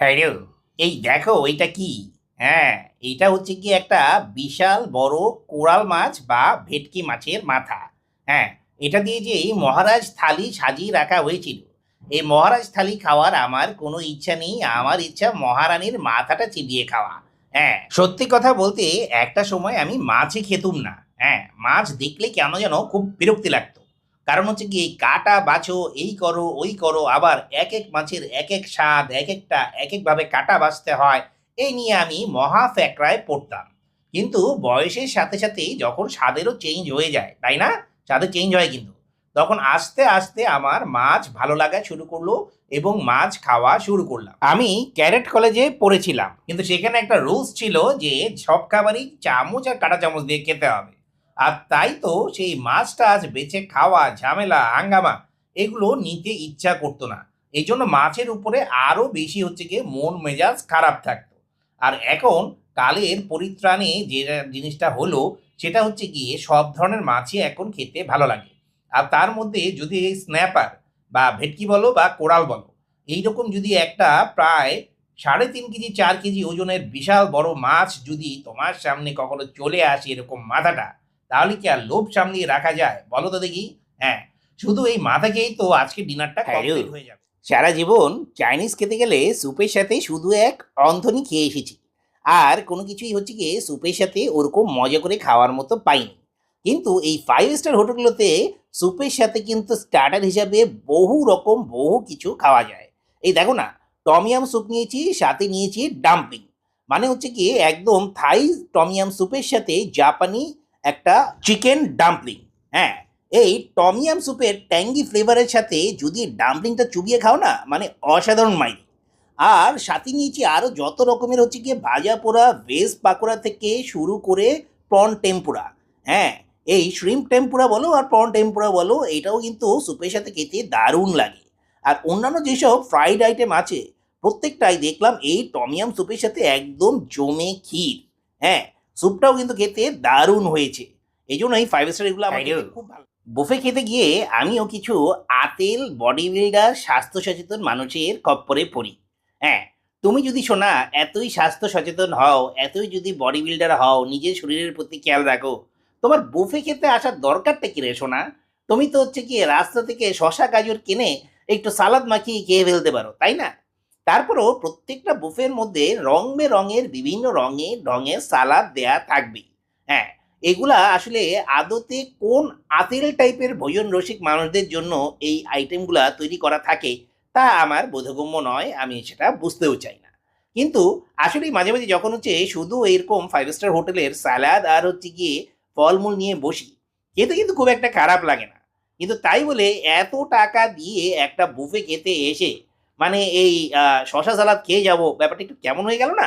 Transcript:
হ্যাঁ এই দেখো এটা কি? হ্যাঁ এটা হচ্ছে কি একটা বিশাল বড় কোরাল মাছ বা ভেটকি মাছের মাথা। হ্যাঁ এটা দিয়ে যে এই মহারাজ থালি সাজিয়ে রাখা হয়েছিল। এই মহারাজ থালি খাওয়ার আমার কোনো ইচ্ছা নেই, আমার ইচ্ছা মহারানীর মাথাটা চিবিয়ে খাওয়া। হ্যাঁ সত্যি কথা বলতে একটা সময় আমি মাছই খেতুম না। হ্যাঁ মাছ দেখলে কেন যেন খুব বিরক্তি লাগতো। কারণ হচ্ছে কি, এই কাটা বাছো, এই করো, ওই করো, আবার এক এক মাছের এক এক স্বাদ এক একটা এক একভাবে কাটা বাছতে হয়, এই নিয়ে আমি মহা ফ্যাকরায় পড়তাম। কিন্তু বয়সের সাথে সাথে যখন স্বাদেরও চেঞ্জ হয়ে যায়, তাই না? স্বাদের চেঞ্জ হয় কিন্তু। তখন আস্তে আস্তে আমার মাছ ভালো লাগা শুরু করল এবং মাছ খাওয়া শুরু করলাম। আমি ক্যারেট কলেজে পড়েছিলাম, কিন্তু সেখানে একটা রুলস ছিল যে সব খাবারই চামচ আর কাঁটা চামচ দিয়ে খেতে হবে। আর তাই তো সেই মাছ টাছ বেছে খাওয়া, ঝামেলা, হাঙ্গামা, এগুলো নিতে ইচ্ছা করতো না। এই জন্য মাছের উপরে আরও বেশি হচ্ছে গিয়ে মন মেজাজ খারাপ থাকতো। আর এখন কালের পরিত্রাণে যে জিনিসটা হলো, সেটা হচ্ছে গিয়ে সব ধরনের মাছই এখন খেতে ভালো লাগে। আর তার মধ্যে যদি এই স্ন্যাপার বা ভেটকি বলো বা কোরাল বলো, এইরকম যদি একটা প্রায় সাড়ে তিন কেজি, চার কেজি ওজনের বিশাল বড় মাছ যদি তোমার সামনে কখনো চলে আসে এরকম মাথাটা তাহলে কি আর লোভ সামলিয়ে রাখা যায়? বলো তো দেখি। হ্যাঁ শুধু এই মাথা খেয়েই তো আজকে ডিনারটা হ্যাঁ, কমপ্লিট হয়ে যাবে। সারা জীবন চাইনিজ খেতে গেলে স্যুপের সাথে শুধু এক অন্ধনি খেয়ে এসেছি। আর কোনো কিছুই হচ্ছে গিয়ে স্যুপের সাথে ওরকম মজা করে খাওয়ার মতো পাইনি। কিন্তু এই ফাইভ স্টার হোটেলগুলোতে স্যুপের সাথে কিন্তু স্টার্টার হিসাবে বহু রকম বহু কিছু খাওয়া যায়। এই দেখো না টমিয়াম স্যুপ নিয়েছি সাথে নিয়েছি ডাম্পলিং মানে হচ্ছে কি একদম থাই টমিয়াম স্যুপের সাথে জাপানি একটা চিকেন ডাম্পলিং। হ্যাঁ এই টমিয়াম স্যুপের ট্যাঙ্গি ফ্লেভারের সাথে যদি ডাম্পলিংটা চুবিয়ে খাও না মানে অসাধারণ মাইরি। আর সাথে নিয়েছি আরও যত রকমের হচ্ছে গিয়ে ভাজা পোড়া, ভেজ পাকোড়া থেকে শুরু করে প্রন টেম্পুরা। হ্যাঁ এই শ্রিম টেম্পুরা বলো আর প্রন টেম্পুরা বলো, এটাও কিন্তু স্যুপের সাথে খেতে দারুণ লাগে। আর অন্যান্য যেসব ফ্রাইড আইটেম আছে, প্রত্যেকটাই দেখলাম এই টমিয়াম স্যুপের সাথে একদম জমে ক্ষীর। হ্যাঁ স্যুপটাও কিন্তু খেতে দারুণ হয়েছে। এই জন্য এই ফাইভ স্টার এগুলো আমার খুব ভালো বুফে খেতে গিয়ে আমিও কিছু আতেল বডি বিল্ডার স্বাস্থ্য সচেতন মানুষের খপ্পরে পড়ি। হ্যাঁ তুমি যদি শোনা এতই স্বাস্থ্য সচেতন হও এতই যদি বডি বিল্ডার হও নিজের শরীরের প্রতি খেয়াল রাখো তোমার বুফে খেতে আসার দরকারটা কি রে শোনা তুমি তো হচ্ছে কি রাস্তা থেকে শশা গাজর কিনে একটু সালাদ মাখিয়ে খেয়ে ফেলতে পারো তাই না? তারপরও প্রত্যেকটা বুফের মধ্যে রং বেরঙের বিভিন্ন রঙে রঙের সালাদ দেয়া থাকবে হ্যাঁ এগুলা আসলে আদতে কোন আতেল টাইপের ভোজন রসিক মানুষদের জন্য এই আইটেমগুলা তৈরি করা থাকে, তা আমার বোধগম্য নয়, আমি সেটা বুঝতেও চাই না। কিন্তু আসলে মাঝে মাঝে যখন হচ্ছে শুধু এরকম ফাইভ স্টার হোটেলের স্যালাদ আর হচ্ছে গিয়ে ফলমূল নিয়ে বসি, খেতে কিন্তু খুব একটা খারাপ লাগে না। কিন্তু তাই বলে এত টাকা দিয়ে একটা বুফে খেতে এসে মানে এই শশা সালাদ খেয়ে যাব ব্যাপারটা একটু কেমন হয়ে গেল না?